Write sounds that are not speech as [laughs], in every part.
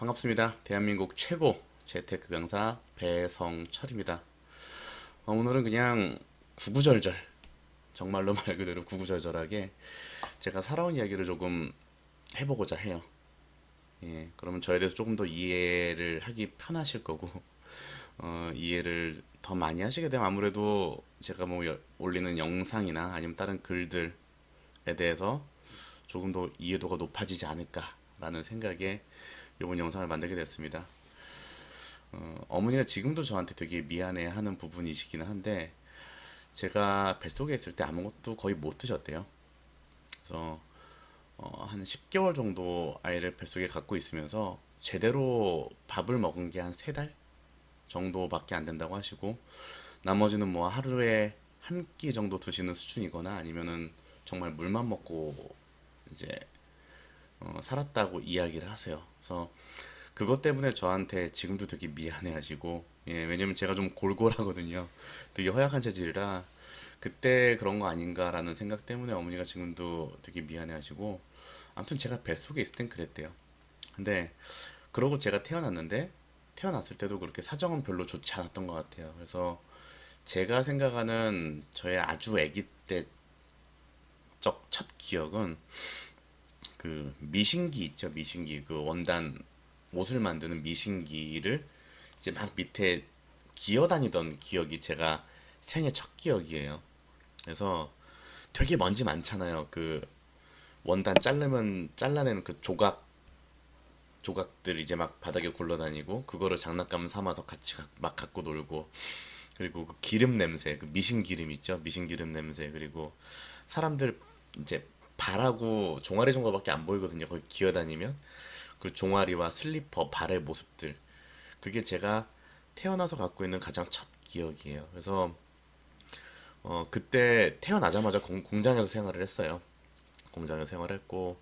반갑습니다. 대한민국 최고 재테크 강사 배성철입니다. 어, 오늘은 그냥 구구절절 정말로 말 그대로 구구절절하게 제가 살아온 이야기를 조금 해보고자 해요. 예, 그러면 저에 대해서 조금 더 이해를 하기 편하실 거고 어, 이해를 더 많이 하시게 되면 아무래도 제가 뭐 여- 올리는 영상이나 아니면 다른 글들에 대해서 조금 더 이해도가 높아지지 않을까라는 생각에 이번 영상을 만들게 됐습니다. 어, 어머니가 지금도 저한테 되게 미안해하는 부분이시기는 한데 제가 뱃속에 있을 때 아무것도 거의 못 드셨대요. 그래서 어, 한 10개월 정도 아이를 뱃속에 갖고 있으면서 제대로 밥을 먹은 게 한 세 달 정도밖에 안 된다고 하시고 나머지는 뭐 하루에 한 끼 정도 드시는 수준이거나 아니면은 정말 물만 먹고 이제 어, 살았다고 이야기를 하세요. 그래서 그것 때문에 저한테 지금도 되게 미안해 하시고, 예, 왜냐면 제가 좀 골골하거든요. 되게 허약한 체질이라, 그때 그런 거 아닌가라는 생각 때문에 어머니가 지금도 되게 미안해 하시고, 아무튼 제가 뱃속에 있을 땐 그랬대요. 근데, 그러고 제가 태어났는데, 태어났을 때도 그렇게 사정은 별로 좋지 않았던 것 같아요. 그래서, 제가 생각하는 저의 아주 아기 때첫 기억은, 그 미신기 있죠 미신기. 그 원단 옷을 만드는 미신기를 이제 막 밑에 기어다니던 기억이 제가 생애 첫 기억이에요. 그래서 되게 먼지 많잖아요. 그 원단 자르면 잘라내는 그 조각 조각들 이제 막 바닥에 굴러다니고 그거를 장난감 삼아서 같이 가- 막 갖고 놀고 그리고 그 기름 냄새 그 미신 기름 있죠? 미신 기름 냄새. 그리고 사람들 이제 발하고 종아리 정도밖에 안 보이거든요 거기 기어다니면. 그 종아리와 슬리퍼 발의 모습들. 그게 제가 태어나서 갖고 있는 가장 첫 기억이에요. 그래서 어 그때 태어나자마자 공, 공장에서 생활을 했어요. 공장에서 생활했고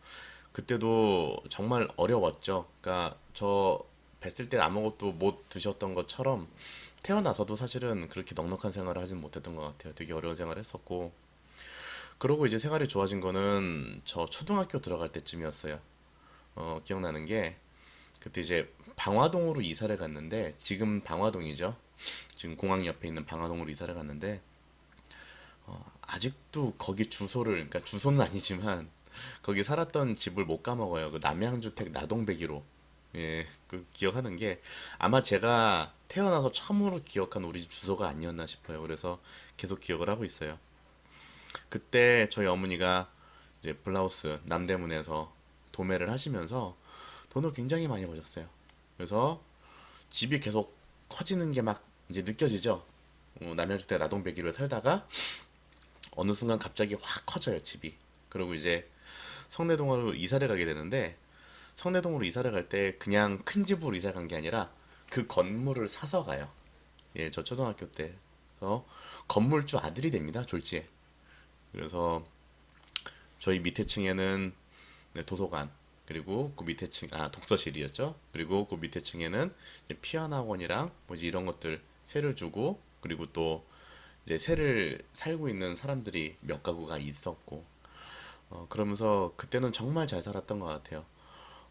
그때도 정말 어려웠죠. 그러니까 저 뵀을 때 아무것도 못 드셨던 것처럼 태어나서도 사실은 그렇게 넉넉한 생활을 하진 못했던 것 같아요. 되게 어려운 생활을 했었고 그러고 이제 생활이 좋아진 거는 저 초등학교 들어갈 때쯤이었어요. 어, 기억나는 게 그때 이제 방화동으로 이사를 갔는데 지금 방화동이죠. 지금 공항 옆에 있는 방화동으로 이사를 갔는데 아직도 거기 주소를 그러니까 주소는 아니지만 [laughs] 거기 살았던 집을 못 까먹어요. 그 남양주택 나동배기로 예, 그 기억하는 게 아마 제가 태어나서 처음으로 기억한 우리 집 주소가 아니었나 싶어요. 그래서 계속 기억을 하고 있어요. 그때 저희 어머니가 이제 블라우스 남대문에서 도매를 하시면서 돈을 굉장히 많이 버셨어요. 그래서 집이 계속 커지는 게 막 이제 느껴지죠. 어, 남양주택 나동배기로 살다가 어느 순간 갑자기 확 커져요 집이 그리고 이제 성내동으로 이사를 가게 되는데 성내동으로 이사를 갈 때 그냥 큰 집으로 이사 간 게 아니라 그 건물을 사서 가요 예 저 초등학교 때 그래서 건물주 아들이 됩니다 졸지에 그래서 저희 밑에 층에는 네, 도서관 그리고 그 밑에 층 아 독서실이었죠 그리고 그 밑에 층에는 피아노 학원이랑 뭐지 이런 것들 세를 주고 그리고 또 이제 새를 살고 있는 사람들이 몇 가구가 있었고 어, 그러면서 그때는 정말 잘 살았던 것 같아요.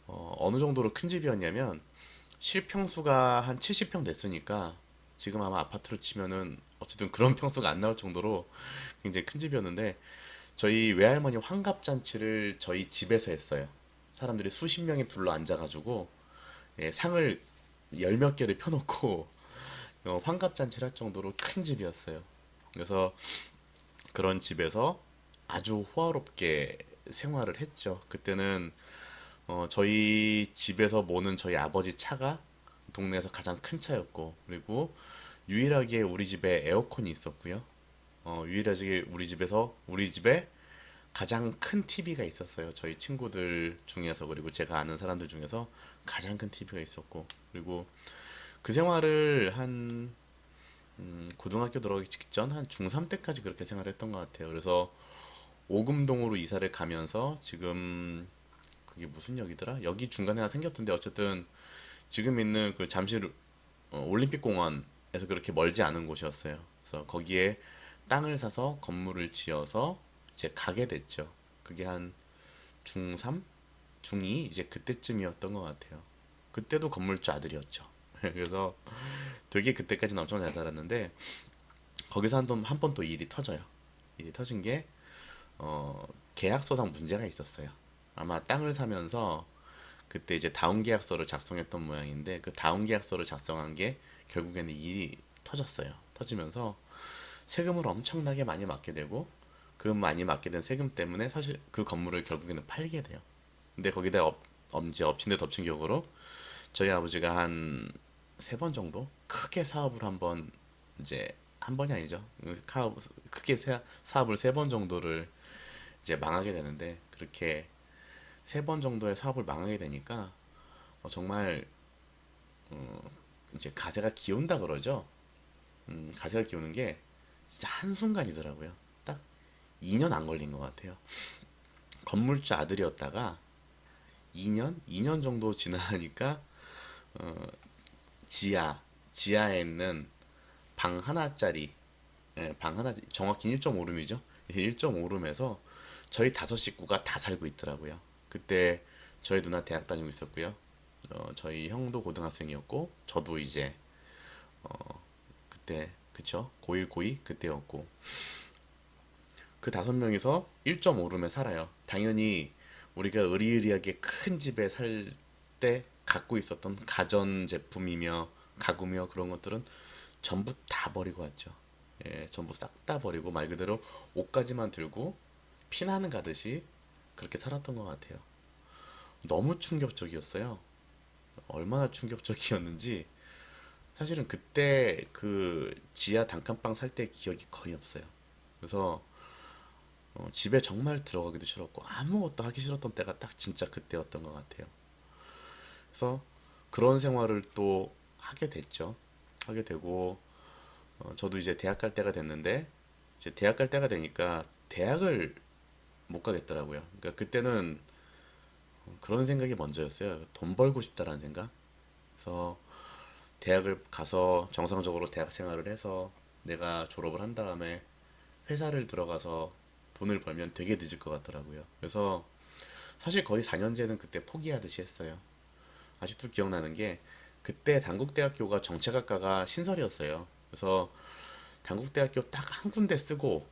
어, 어느 정도로 큰 집이었냐면 실평수가 한 70평 됐으니까 지금 아마 아파트로 치면은 어쨌든 그런 평수가 안 나올 정도로 굉장히 큰 집이었는데 저희 외할머니 환갑 잔치를 저희 집에서 했어요. 사람들이 수십 명이 둘러 앉아가지고 예, 상을 열 몇 개를 펴놓고 어, 환갑 잔치를 할 정도로 큰 집이었어요. 그래서 그런 집에서 아주 호화롭게 생활을 했죠. 그때는 어, 저희 집에서 모는 저희 아버지 차가 동네에서 가장 큰 차였고 그리고 유일하게 우리 집에 에어컨이 있었고요. 어, 유일하게 우리 집에서 우리 집에 가장 큰 TV가 있었어요. 저희 친구들 중에서 그리고 제가 아는 사람들 중에서 가장 큰 TV가 있었고 그리고 그 생활을 한 음, 고등학교 들어가기 직전 한 중3 때까지 그렇게 생활했던 것 같아요. 그래서 오금동으로 이사를 가면서 지금 그게 무슨 역이더라? 여기 중간에 하나 생겼던데 어쨌든 지금 있는 그 잠실 어, 올림픽공원 에서 그렇게 멀지 않은 곳이었어요. 그래서 거기에 땅을 사서 건물을 지어서 이제 가게 됐죠. 그게 한 중3? 중2? 이제 그때쯤이었던 것 같아요. 그때도 건물주 아들이었죠. [laughs] 그래서 되게 그때까지는 엄청 잘 살았는데 거기서 한번또 일이 터져요. 일이 터진 게 어, 계약서상 문제가 있었어요. 아마 땅을 사면서 그때 이제 다운 계약서를 작성했던 모양인데 그 다운 계약서를 작성한 게 결국에는 일이 터졌어요. 터지면서 세금을 엄청나게 많이 맞게 되고 그 많이 맞게 된 세금 때문에 사실 그 건물을 결국에는 팔게 돼요. 근데 거기다 엎, 엄지 엎친 데 덮친 격으로 저희 아버지가 한 세 번 정도 크게 사업을 한번 이제 한 번이 아니죠. 카- 크게 사- 사업을 세 번 정도를 이제 망하게 되는데 그렇게 세 번 정도의 사업을 망하게 되니까 어, 정말 어, 이제 가세가 기운다 그러죠. 음, 가세가 기우는 게 진짜 한순간이더라고요. 딱 2년 안 걸린 것 같아요. 건물주 아들이었다가 2년? 2년 정도 지나니까 어, 지하, 지하에 있는 방 하나짜리 예, 방 하나 정확히 1.5룸이죠. 1.5룸에서 저희 다섯 식구가 다 살고 있더라고요. 그때 저희 누나 대학 다니고 있었고요. 어, 저희 형도 고등학생이었고 저도 이제 어, 그때 그쵸 고1 고2 그때였고 그 다섯 명이서 1.5룸에 살아요. 당연히 우리가 의리의리하게 큰 집에 살 때 갖고 있었던 가전 제품이며 가구며 그런 것들은 전부 다 버리고 왔죠. 예, 전부 싹 다 버리고 말 그대로 옷가지만 들고 피나는 가듯이 그렇게 살았던 것 같아요. 너무 충격적이었어요. 얼마나 충격적이었는지 사실은 그때 그 지하 단칸방 살 때 기억이 거의 없어요. 그래서 어, 집에 정말 들어가기도 싫었고 아무것도 하기 싫었던 때가 딱 진짜 그때였던 것 같아요. 그래서 그런 생활을 또 하게 됐죠. 하게 되고 어, 저도 이제 대학 갈 때가 됐는데 이제 대학 갈 때가 되니까 대학을 못 가겠더라고요. 그러니까 그때는 그런 생각이 먼저였어요. 돈 벌고 싶다라는 생각. 그래서 대학을 가서 정상적으로 대학 생활을 해서 내가 졸업을 한 다음에 회사를 들어가서 돈을 벌면 되게 늦을 것 같더라고요. 그래서 사실 거의 4년제는 그때 포기하듯이 했어요. 아직도 기억나는 게 그때 단국대학교가 정책학과가 신설이었어요. 그래서 단국대학교 딱 한 군데 쓰고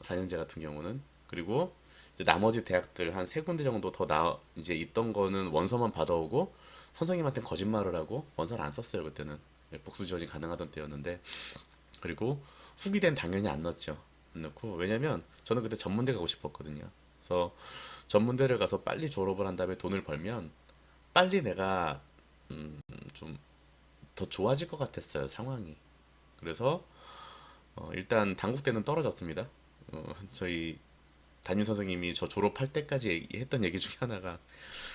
4년제 같은 경우는 그리고 나머지 대학들 한 세 군데 정도 더 나 이제 있던 거는 원서만 받아오고 선생님한테 거짓말을 하고 원서를 안 썼어요 그때는. 복수 지원이 가능하던 때였는데. 그리고 후기된 당연히 안 넣었죠. 안 넣고. 왜냐면 저는 그때 전문대 가고 싶었거든요. 그래서 전문대를 가서 빨리 졸업을 한 다음에 돈을 벌면 빨리 내가 음, 좀 더 좋아질 것 같았어요 상황이. 그래서 어, 일단 단국대는 떨어졌습니다. 어, 저희 담임 선생님이 저 졸업할 때까지 했던 얘기 중에 하나가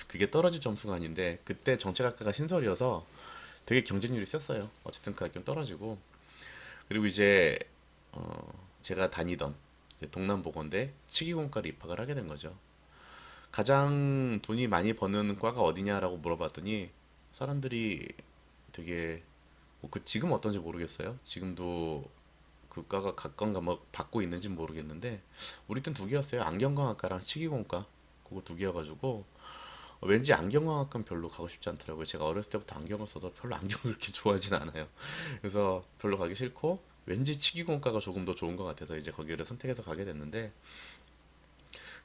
그게 떨어질 점수가 아닌데 그때 정책학과가 신설이어서 되게 경쟁률이 셌어요. 어쨌든 그 학교는 떨어지고 그리고 이제 어 제가 다니던 동남보건대 치기공과를 입학을 하게 된 거죠. 가장 돈이 많이 버는 과가 어디냐라고 물어봤더니 사람들이 되게 뭐 그 지금 어떤지 모르겠어요. 지금도 그 과가 각광 과목 받고 있는지 는 모르겠는데 우리 땐 두 개였어요. 안경광학과랑 치기공과 그거 두 개여가지고 왠지 안경광학과는 별로 가고 싶지 않더라고요. 제가 어렸을 때부터 안경을 써서 별로 안경을 그렇게 [laughs] 좋아하진 않아요. 그래서 별로 가기 싫고 왠지 치기공과가 조금 더 좋은 것 같아서 이제 거기를 선택해서 가게 됐는데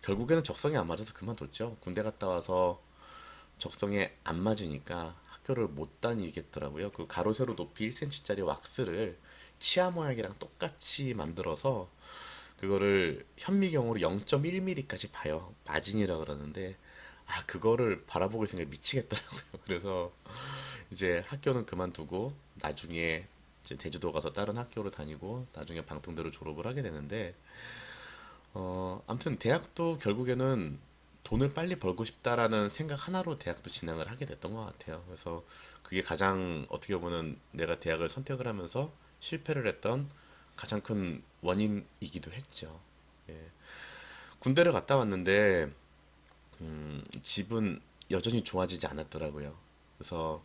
결국에는 적성에 안 맞아서 그만뒀죠. 군대 갔다 와서 적성에 안 맞으니까 학교를 못 다니겠더라고요. 그 가로 세로 높이 1cm짜리 왁스를 치아 모양이랑 똑같이 만들어서 그거를 현미경으로 0.1mm까지 봐요. 마진이라 그러는데 아 그거를 바라보고 있으니까 미치겠더라고요. [laughs] 그래서 이제 학교는 그만두고 나중에 이제 제주도 가서 다른 학교를 다니고 나중에 방통대로 졸업을 하게 되는데 어 아무튼 대학도 결국에는 돈을 빨리 벌고 싶다라는 생각 하나로 대학도 진학을 하게 됐던 것 같아요. 그래서 그게 가장 어떻게 보면 내가 대학을 선택을 하면서 실패를 했던 가장 큰 원인이기도 했죠. 예. 군대를 갔다 왔는데 음, 집은 여전히 좋아지지 않았더라고요. 그래서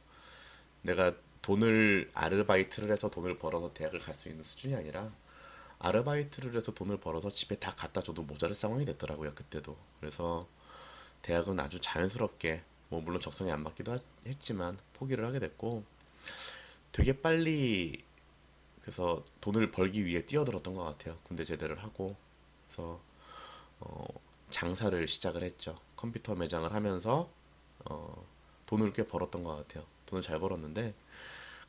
내가 돈을 아르바이트를 해서 돈을 벌어서 대학을 갈 수 있는 수준이 아니라 아르바이트를 해서 돈을 벌어서 집에 다 갖다 줘도 모자랄 상황이 됐더라고요. 그때도. 그래서 대학은 아주 자연스럽게 뭐 물론 적성에 안 맞기도 하- 했지만 포기를 하게 됐고 되게 빨리 그래서 돈을 벌기 위해 뛰어들었던 것 같아요. 군대 제대를 하고 그래서 어, 장사를 시작을 했죠. 컴퓨터 매장을 하면서 어, 돈을 꽤 벌었던 것 같아요. 돈을 잘 벌었는데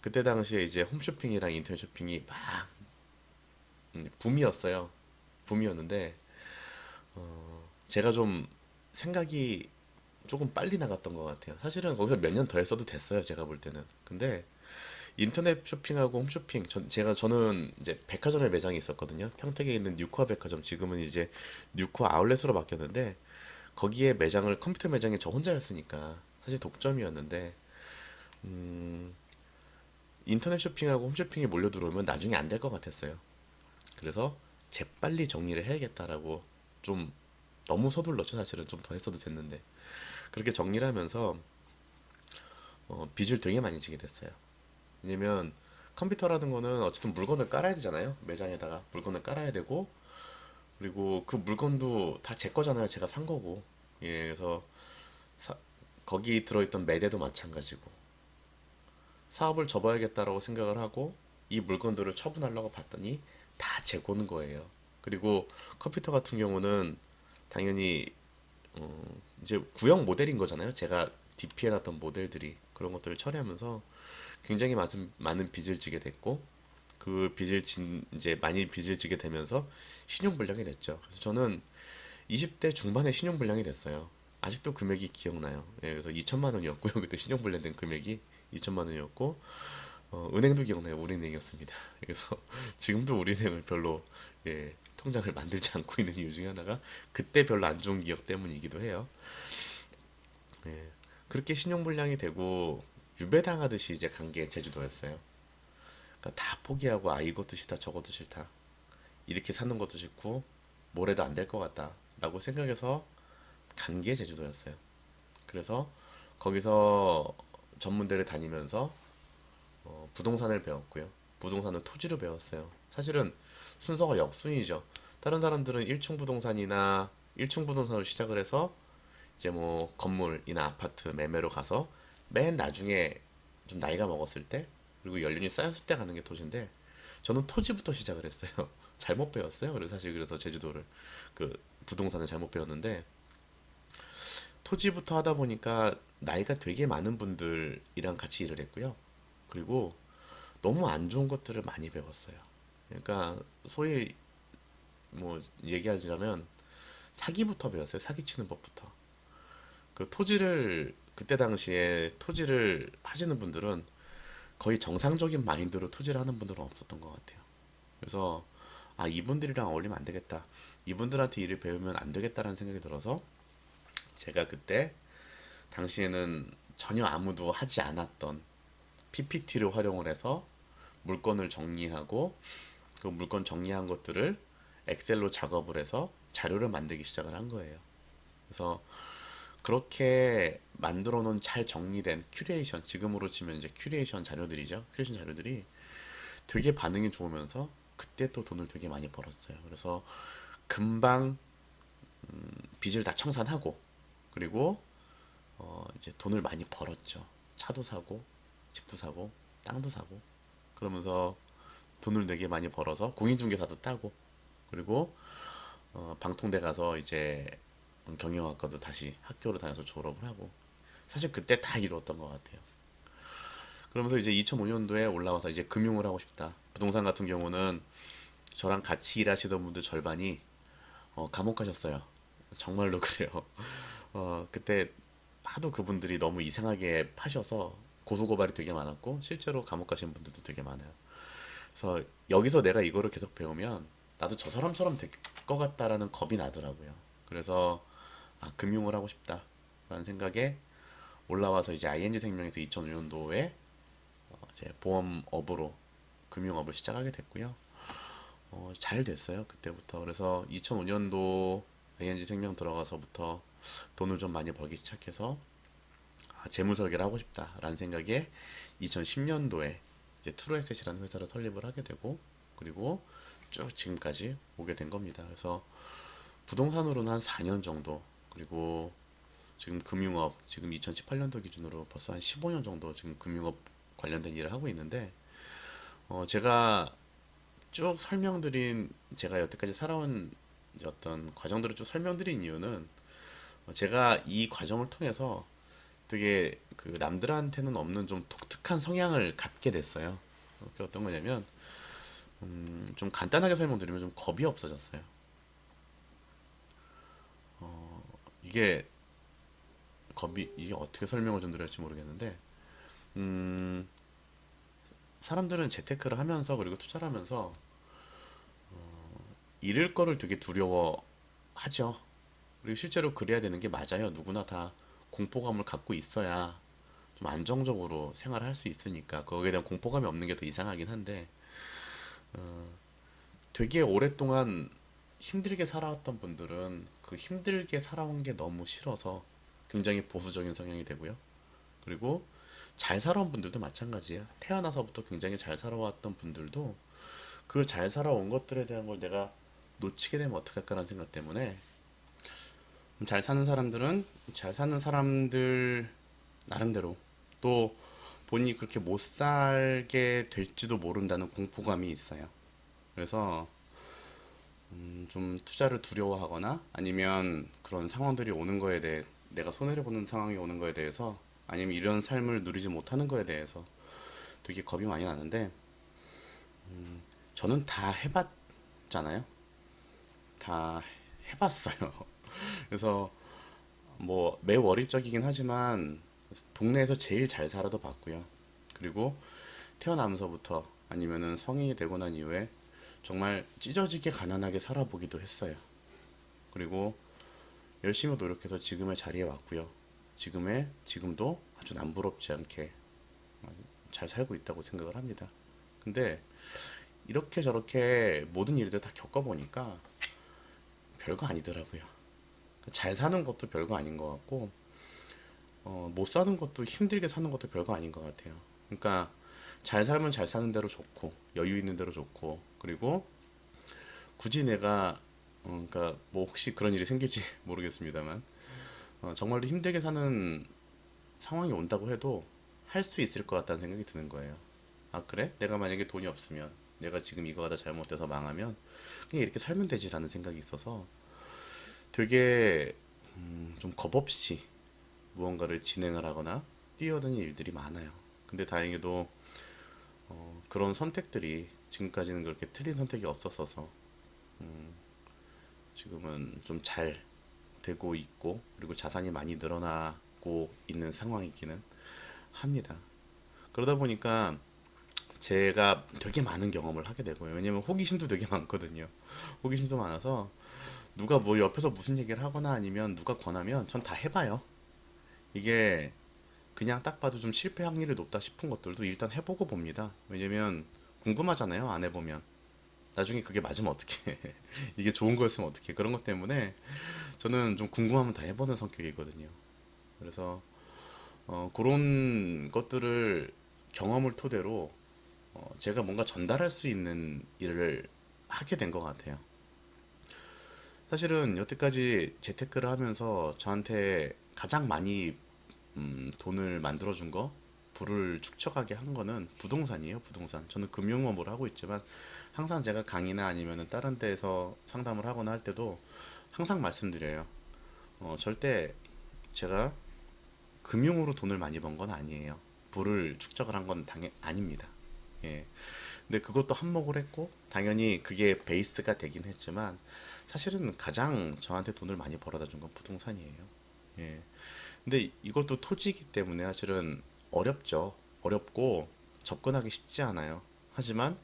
그때 당시에 이제 홈쇼핑이랑 인터넷 쇼핑이 막 음, 붐이었어요. 붐이었는데 어, 제가 좀 생각이 조금 빨리 나갔던 것 같아요. 사실은 거기서 몇 년 더 했어도 됐어요. 제가 볼 때는. 근데 인터넷 쇼핑하고 홈쇼핑, 전, 제가 저는 이제 백화점에 매장이 있었거든요. 평택에 있는 뉴코아 백화점, 지금은 이제 뉴코아 아울렛으로 바뀌었는데 거기에 매장을 컴퓨터 매장에 저 혼자였으니까 사실 독점이었는데 음, 인터넷 쇼핑하고 홈쇼핑이 몰려 들어오면 나중에 안 될 것 같았어요. 그래서 재빨리 정리를 해야겠다라고 좀 너무 서둘렀죠. 사실은 좀 더 했어도 됐는데 그렇게 정리를 하면서 어, 빚을 되게 많이 지게 됐어요. 왜냐면 컴퓨터라는 거는 어쨌든 물건을 깔아야 되잖아요. 매장에다가 물건을 깔아야 되고 그리고 그 물건도 다 제 거잖아요. 제가 산 거고. 예, 그래서 사- 거기 들어있던 매대도 마찬가지고 사업을 접어야겠다라고 생각을 하고 이 물건들을 처분하려고 봤더니 다 재고는 거예요. 그리고 컴퓨터 같은 경우는 당연히 어, 이제 구형 모델인 거잖아요. 제가 DP해 놨던 모델들이 그런 것들을 처리하면서 굉장히 많은 많은 빚을 지게 됐고 그 빚을 진 이제 많이 빚을 지게 되면서 신용 불량이 됐죠. 그래서 저는 20대 중반에 신용 불량이 됐어요. 아직도 금액이 기억나요. 예, 그래서 2천만 원이었고요. [laughs] 그때 신용 불량된 금액이 2천만 원이었고 어, 은행도 기억나요. 우리은행이었습니다. [laughs] 그래서 지금도 우리은행을 별로 예, 통장을 만들지 않고 있는 이유 중에 하나가 그때 별로 안 좋은 기억 때문이기도 해요. 예, 그렇게 신용불량이 되고 유배당하듯이 이제 간 게 제주도였어요. 그러니까 다 포기하고 아 이것도 싫다 저것도 싫다 이렇게 사는 것도 싫고 뭐래도 안 될 것 같다라고 생각해서 간 게 제주도였어요. 그래서 거기서 전문대를 다니면서 어, 부동산을 배웠고요. 부동산은 토지를 배웠어요. 사실은 순서가 역순이죠. 다른 사람들은 1층 부동산이나 1층 부동산으로 시작을 해서 이제 뭐 건물이나 아파트 매매로 가서 맨 나중에 좀 나이가 먹었을 때 그리고 연륜이 쌓였을 때 가는 게 토지인데 저는 토지부터 시작을 했어요. [laughs] 잘못 배웠어요. 그래서 사실 그래서 제주도를 그 부동산을 잘못 배웠는데 토지부터 하다 보니까 나이가 되게 많은 분들이랑 같이 일을 했고요. 그리고 너무 안 좋은 것들을 많이 배웠어요. 그러니까 소위 뭐 얘기하자면 사기부터 배웠어요. 사기치는 법부터. 그 토지를 그때 당시에 토지를 하시는 분들은 거의 정상적인 마인드로 토지를 하는 분들은 없었던 것 같아요. 그래서 아 이분들이랑 어울리면 안 되겠다. 이분들한테 일을 배우면 안 되겠다라는 생각이 들어서 제가 그때 당시에는 전혀 아무도 하지 않았던 PPT를 활용을 해서 물건을 정리하고 그 물건 정리한 것들을 엑셀로 작업을 해서 자료를 만들기 시작을 한 거예요. 그래서 그렇게 만들어 놓은 잘 정리된 큐레이션, 지금으로 치면 이제 큐레이션 자료들이죠. 큐레이션 자료들이 되게 반응이 좋으면서 그때 또 돈을 되게 많이 벌었어요. 그래서 금방 음, 빚을 다 청산하고 그리고 어, 이제 돈을 많이 벌었죠. 차도 사고 집도 사고 땅도 사고 그러면서 돈을 되게 많이 벌어서 공인중개사도 따고 그리고 어, 방통대 가서 이제 경영학과도 다시 학교로 다녀서 졸업을 하고 사실 그때 다 이루었던 것 같아요. 그러면서 이제 2005년도에 올라와서 이제 금융을 하고 싶다. 부동산 같은 경우는 저랑 같이 일하시던 분들 절반이 어, 감옥 가셨어요. 정말로 [laughs] 그래요. 어, 그때 하도 그분들이 너무 이상하게 파셔서 고소고발이 되게 많았고 실제로 감옥 가신 분들도 되게 많아요. 그래서 여기서 내가 이거를 계속 배우면 나도 저 사람처럼 될 것 같다라는 겁이 나더라고요. 그래서 아, 금융을 하고 싶다라는 생각에 올라와서 이제 ING 생명에서 2005년도에 어, 이제 보험업으로 금융업을 시작하게 됐고요. 어, 잘 됐어요 그때부터. 그래서 2005년도 ING 생명 들어가서부터 돈을 좀 많이 벌기 시작해서 아, 재무 설계를 하고 싶다라는 생각에 2010년도에 이제 트루에셋이라는 회사를 설립을 하게 되고 그리고 쭉 지금까지 오게 된 겁니다. 그래서 부동산으로는 한 4년 정도 그리고 지금 금융업 지금 2018년도 기준으로 벌써 한 15년 정도 지금 금융업 관련된 일을 하고 있는데 어 제가 쭉 설명드린 제가 여태까지 살아온 어떤 과정들을 쭉 설명드린 이유는 어, 제가 이 과정을 통해서 되게 그 남들한테는 없는 좀 독특한 성향을 갖게 됐어요. 어, 그게 어떤 거냐면 음, 좀 간단하게 설명드리면 좀 겁이 없어졌어요. 어, 이게 겁이 이게 어떻게 설명을 좀 드려야 할지 모르겠는데 음, 사람들은 재테크를 하면서 그리고 투자를 하면서 어, 잃을 거를 되게 두려워하죠. 그리고 실제로 그래야 되는 게 맞아요. 누구나 다 공포감을 갖고 있어야 좀 안정적으로 생활을 할 수 있으니까 거기에 대한 공포감이 없는 게 더 이상하긴 한데 어, 되게 오랫동안 힘들게 살아왔던 분들은 그 힘들게 살아온 게 너무 싫어서 굉장히 보수적인 성향이 되고요. 그리고 잘 살아온 분들도 마찬가지예요. 태어나서부터 굉장히 잘 살아왔던 분들도 그 잘 살아온 것들에 대한 걸 내가 놓치게 되면 어떡할까라는 생각 때문에 잘 사는 사람들은 잘 사는 사람들 나름대로 또 본인이 그렇게 못 살게 될지도 모른다는 공포감이 있어요. 그래서 음, 좀 투자를 두려워하거나 아니면 그런 상황들이 오는 거에 대해 내가 손해를 보는 상황이 오는 거에 대해서 아니면 이런 삶을 누리지 못하는 거에 대해서 되게 겁이 많이 나는데 음, 저는 다 해봤잖아요. 다 해봤어요. [laughs] 그래서 뭐 매우 어릴적이긴 하지만 동네에서 제일 잘 살아도 봤고요. 그리고 태어나면서부터 아니면은 성인이 되고 난 이후에 정말 찢어지게 가난하게 살아보기도 했어요. 그리고 열심히 노력해서 지금의 자리에 왔고요. 지금의 지금도 아주 남부럽지 않게 잘 살고 있다고 생각을 합니다. 근데 이렇게 저렇게 모든 일들 다 겪어보니까 별거 아니더라고요. 잘 사는 것도 별거 아닌 것 같고 어, 못 사는 것도 힘들게 사는 것도 별거 아닌 것 같아요. 그러니까 잘 살면 잘 사는 대로 좋고 여유 있는 대로 좋고 그리고 굳이 내가 어, 그러니까 뭐 혹시 그런 일이 생길지 [laughs] 모르겠습니다만 어, 정말로 힘들게 사는 상황이 온다고 해도 할 수 있을 것 같다는 생각이 드는 거예요. 아 그래? 내가 만약에 돈이 없으면 내가 지금 이거가 다 잘못돼서 망하면 그냥 이렇게 살면 되지라는 생각이 있어서 되게 음, 좀 겁없이 무언가를 진행을 하거나 뛰어드는 일들이 많아요. 근데 다행히도 어, 그런 선택들이 지금까지는 그렇게 틀린 선택이 없었어서 음, 지금은 좀 잘 되고 있고 그리고 자산이 많이 늘어나고 있는 상황이기는 합니다. 그러다 보니까 제가 되게 많은 경험을 하게 되고요. 왜냐면 호기심도 되게 많거든요. 호기심도 많아서 누가 뭐 옆에서 무슨 얘기를 하거나 아니면 누가 권하면 전 다 해봐요. 이게 그냥 딱 봐도 좀 실패 확률이 높다 싶은 것들도 일단 해보고 봅니다. 왜냐면 궁금하잖아요. 안 해보면. 나중에 그게 맞으면 어떡해. [laughs] 이게 좋은 거였으면 어떡해. 그런 것 때문에 저는 좀 궁금하면 다 해보는 성격이거든요. 그래서 어, 그런 것들을 경험을 토대로 어, 제가 뭔가 전달할 수 있는 일을 하게 된 것 같아요. 사실은 여태까지 재테크를 하면서 저한테 가장 많이 음, 돈을 만들어준 거, 부를 축적하게 한 거는 부동산이에요, 부동산. 저는 금융업을 하고 있지만 항상 제가 강의나 아니면은 다른 데에서 상담을 하거나 할 때도 항상 말씀드려요. 어, 절대 제가 금융으로 돈을 많이 번 건 아니에요. 부를 축적을 한 건 당연 아닙니다. 예. 근데 그것도 한몫을 했고 당연히 그게 베이스가 되긴 했지만 사실은 가장 저한테 돈을 많이 벌어다 준 건 부동산이에요. 예. 근데 이것도 토지이기 때문에 사실은 어렵죠. 어렵고 접근하기 쉽지 않아요. 하지만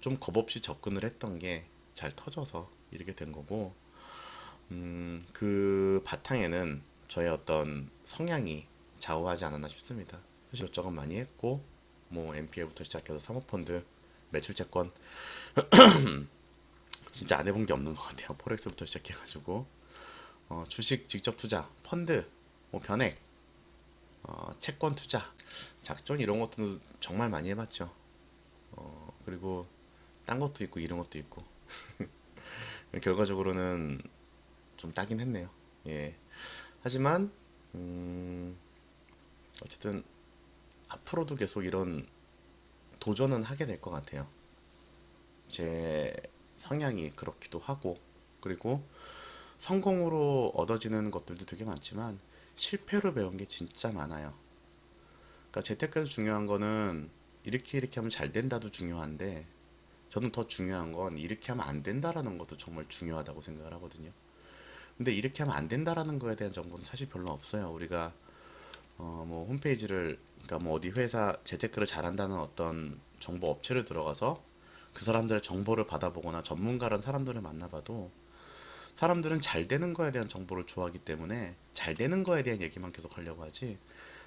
좀 겁 없이 접근을 했던 게 잘 터져서 이렇게 된 거고, 음, 그 바탕에는 저의 어떤 성향이 좌우하지 않았나 싶습니다. 사실 이것저것 많이 했고, 뭐 NPL부터 시작해서 사모펀드, 매출채권 [clears throat] 진짜 안 해본 게 없는 것 같아요. 포렉스부터 시작해가지고 어, 주식 직접 투자, 펀드, 뭐 변액, 어, 채권 투자, 작전 이런 것도 정말 많이 해봤죠. 어, 그리고 딴 것도 있고 이런 것도 있고 [laughs] 결과적으로는 좀 따긴 했네요. 예. 하지만 음, 어쨌든 앞으로도 계속 이런 도전은 하게 될 것 같아요. 제 성향이 그렇기도 하고 그리고 성공으로 얻어지는 것들도 되게 많지만 실패로 배운 게 진짜 많아요. 그러니까 재테크에서 중요한 거는 이렇게 이렇게 하면 잘 된다도 중요한데 저는 더 중요한 건 이렇게 하면 안 된다라는 것도 정말 중요하다고 생각을 하거든요. 근데 이렇게 하면 안 된다라는 거에 대한 정보는 사실 별로 없어요. 우리가 어 뭐 홈페이지를 그러니까 뭐 어디 회사 재테크를 잘한다는 어떤 정보 업체를 들어가서 그 사람들의 정보를 받아보거나 전문가라는 사람들을 만나봐도 사람들은 잘 되는 거에 대한 정보를 좋아하기 때문에 잘 되는 거에 대한 얘기만 계속 하려고 하지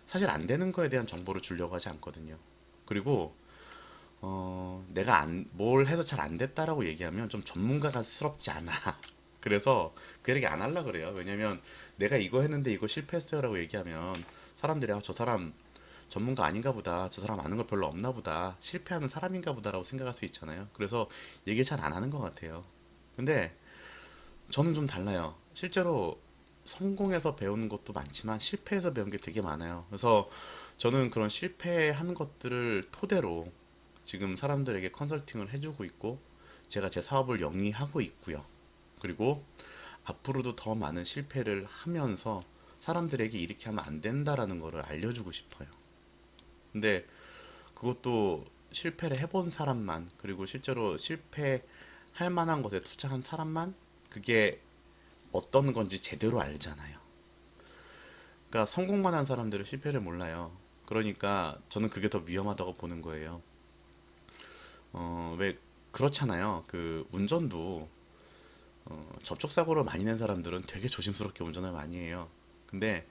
사실 안 되는 거에 대한 정보를 주려고 하지 않거든요. 그리고 어, 내가 안, 뭘 해서 잘 안 됐다라고 얘기하면 좀 전문가가 스럽지 않아. [laughs] 그래서 그 얘기 안 하려 그래요. 왜냐면 내가 이거 했는데 이거 실패했어요라고 얘기하면 사람들이 아, 저 사람 전문가 아닌가 보다. 저 사람 아는 거 별로 없나 보다. 실패하는 사람인가 보다라고 생각할 수 있잖아요. 그래서 얘기를 잘 안 하는 것 같아요. 근데 저는 좀 달라요. 실제로 성공해서 배우는 것도 많지만 실패해서 배운 게 되게 많아요. 그래서 저는 그런 실패한 것들을 토대로 지금 사람들에게 컨설팅을 해주고 있고 제가 제 사업을 영위하고 있고요. 그리고 앞으로도 더 많은 실패를 하면서 사람들에게 이렇게 하면 안 된다라는 거를 알려주고 싶어요. 근데 그것도 실패를 해본 사람만 그리고 실제로 실패할 만한 것에 투자한 사람만 그게 어떤 건지 제대로 알잖아요. 그러니까 성공만 한 사람들은 실패를 몰라요. 그러니까 저는 그게 더 위험하다고 보는 거예요. 어, 왜 그렇잖아요. 그 운전도 어, 접촉 사고를 많이 낸 사람들은 되게 조심스럽게 운전을 많이 해요. 근데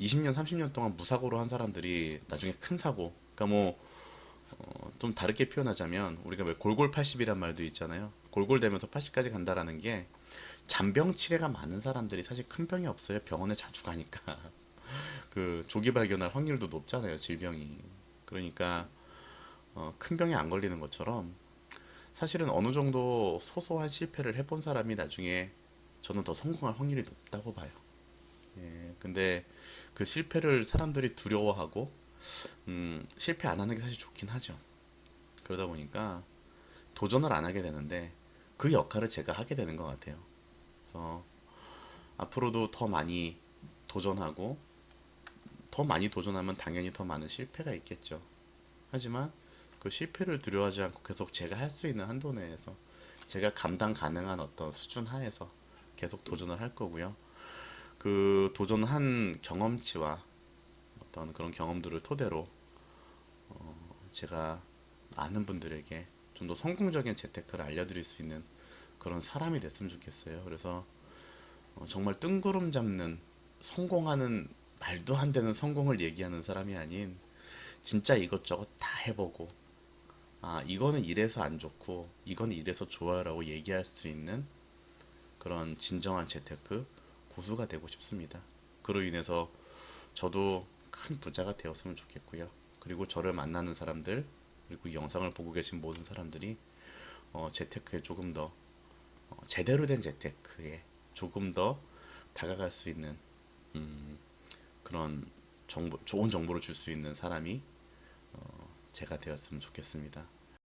20년, 30년 동안 무사고로 한 사람들이 나중에 큰 사고, 그러니까 뭐, 어, 좀 다르게 표현하자면, 우리가 왜 골골 80이란 말도 있잖아요. 골골되면서 80까지 간다라는 게, 잔병 치레가 많은 사람들이 사실 큰 병이 없어요. 병원에 자주 가니까. [laughs] 그, 조기 발견할 확률도 높잖아요. 질병이. 그러니까, 어, 큰 병에 안 걸리는 것처럼, 사실은 어느 정도 소소한 실패를 해본 사람이 나중에 저는 더 성공할 확률이 높다고 봐요. 예, 근데 그 실패를 사람들이 두려워하고 음, 실패 안 하는 게 사실 좋긴 하죠. 그러다 보니까 도전을 안 하게 되는데 그 역할을 제가 하게 되는 것 같아요. 그래서 앞으로도 더 많이 도전하고 더 많이 도전하면 당연히 더 많은 실패가 있겠죠. 하지만 그 실패를 두려워하지 않고 계속 제가 할 수 있는 한도 내에서 제가 감당 가능한 어떤 수준 하에서 계속 도전을 할 거고요. 그 도전한 경험치와 어떤 그런 경험들을 토대로 어, 제가 많은 분들에게 좀 더 성공적인 재테크를 알려드릴 수 있는 그런 사람이 됐으면 좋겠어요. 그래서 어, 정말 뜬구름 잡는 성공하는 말도 안 되는 성공을 얘기하는 사람이 아닌 진짜 이것저것 다 해보고 아 이거는 이래서 안 좋고 이건 이래서 좋아요라고 얘기할 수 있는 그런 진정한 재테크 고수가 되고 싶습니다. 그로 인해서 저도 큰 부자가 되었으면 좋겠고요. 그리고 저를 만나는 사람들 그리고 이 영상을 보고 계신 모든 사람들이 어, 재테크에 조금 더 어, 제대로 된 재테크에 조금 더 다가갈 수 있는 음, 그런 정보, 좋은 정보를 줄 수 있는 사람이 어, 제가 되었으면 좋겠습니다.